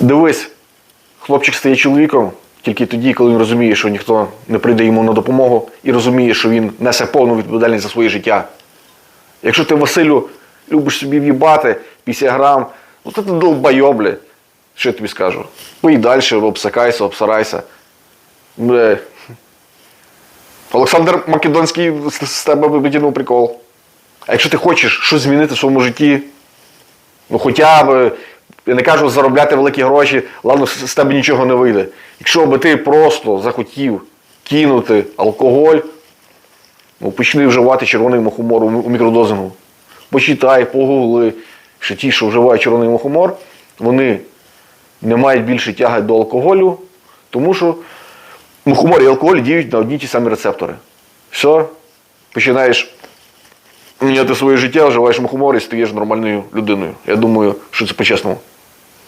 Дивись, хлопчик стає чоловіком тільки тоді, коли він розуміє, що ніхто не прийде йому на допомогу, і розуміє, що він несе повну відповідальність за своє життя. Якщо ти, Василю, любиш собі в'їбати 50 грам, ну то ти долбайоб, блядь. Що я тобі скажу? Пий далі, обсакайся, обсарайся. Бля. Олександр Македонський з тебе витягнув прикол. А якщо ти хочеш щось змінити в своєму житті, ну хоча б, я не кажу заробляти великі гроші, ладно, з тебе нічого не вийде. Якщо би ти просто захотів кинути алкоголь, ну, почни вживати червоний мухомор у мікродозингу. Почитай, погугли, що ті, що вживають червоний мухомор, вони не мають більше тяги до алкоголю, тому що мухомор і алкоголь діють на одні ті самі рецептори. Все, починаєш міняти своє життя, вживаєш мухомор і стаєш нормальною людиною. Я думаю, що це по-чесному.